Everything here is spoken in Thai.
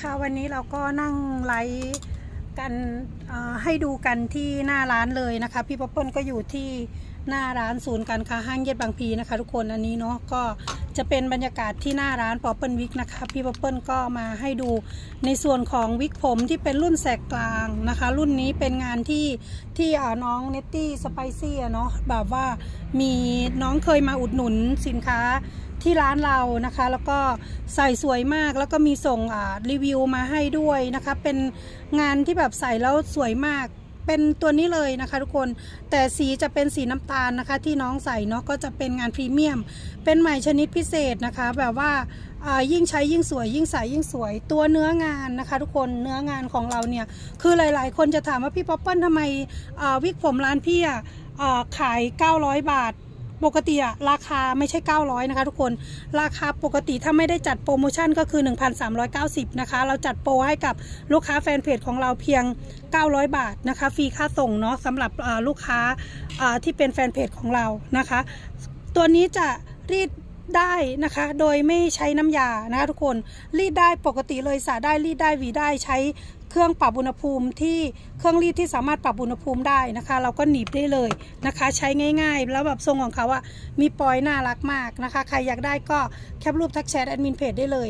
ค่ะวันนี้เราก็นั่งไลฟ์กันให้ดูกันที่หน้าร้านเลยนะคะ พี่ป๊อปเปิลก็อยู่ที่หน้าร้านศูนย์การค้าห้างเย็ดบางพีนะคะ ทุกคนอันนี้เนาะก็จะเป็นบรรยากาศที่หน้าร้านป๊อปเปิลวิกนะคะพี่ป๊อปเปิลก็มาให้ดูในส่วนของวิกผมที่เป็นรุ่นแสกกลางนะคะ รุ่นนี้เป็นงานที่ที่น้องเนตตี้สไปซี่เนาะแบบว่ามีน้องเคยมาอุดหนุนสินค้า ที่ร้านเรานะคะ แล้วก็ใส่สวยมากแล้วก็มีส่งรีวิวมาให้ด้วยนะคะ เป็นงานที่แบบใส่แล้วสวยมากเป็นตัวนี้เลยนะคะทุกคนแต่สีจะเป็นสีน้ำตาลนะคะ ที่น้องใส่เนาะก็จะเป็นงานพรีเมียม เป็นใหม่ชนิดพิเศษนะคะ แบบว่ายิ่งใช้ยิ่งสวย ยิ่งใส่ยิ่งสวย ตัวเนื้องานนะคะ ทุกคนเนื้องานของเราเนี่ยคือหลาย ๆ คนจะถามว่าพี่ป๊อปเปิ้ลทำไมวิกผมร้านพี่อะขาย 900 บาท ปกติอะราคาไม่ใช่ 900 นะคะทุกคน ราคาปกติถ้าไม่ได้จัดโปรโมชั่นก็คือ 1,390 นะคะ เราจัดโปรให้กับลูกค้าแฟนเพจของเราเพียง 900 บาทนะคะ ฟรีค่าส่งเนาะสำหรับลูกค้าที่เป็นแฟนเพจของเรานะคะ ตัวนี้จะรีด ได้นะคะ โดยไม่ใช้น้ำยานะคะทุกคนรีดได้ปกติเลยสาได้รีดได้หวีได้ใช้เครื่องปรับอุณหภูมิที่เครื่องรีดที่สามารถปรับอุณหภูมิได้นะคะ เราก็หนีบได้เลยนะคะ ใช้ง่ายๆ แล้วแบบทรงของเขาอะมีปอยน่ารักมากนะคะ ใครอยากได้ก็แคปรูปทักแชทแอดมินเพจได้เลย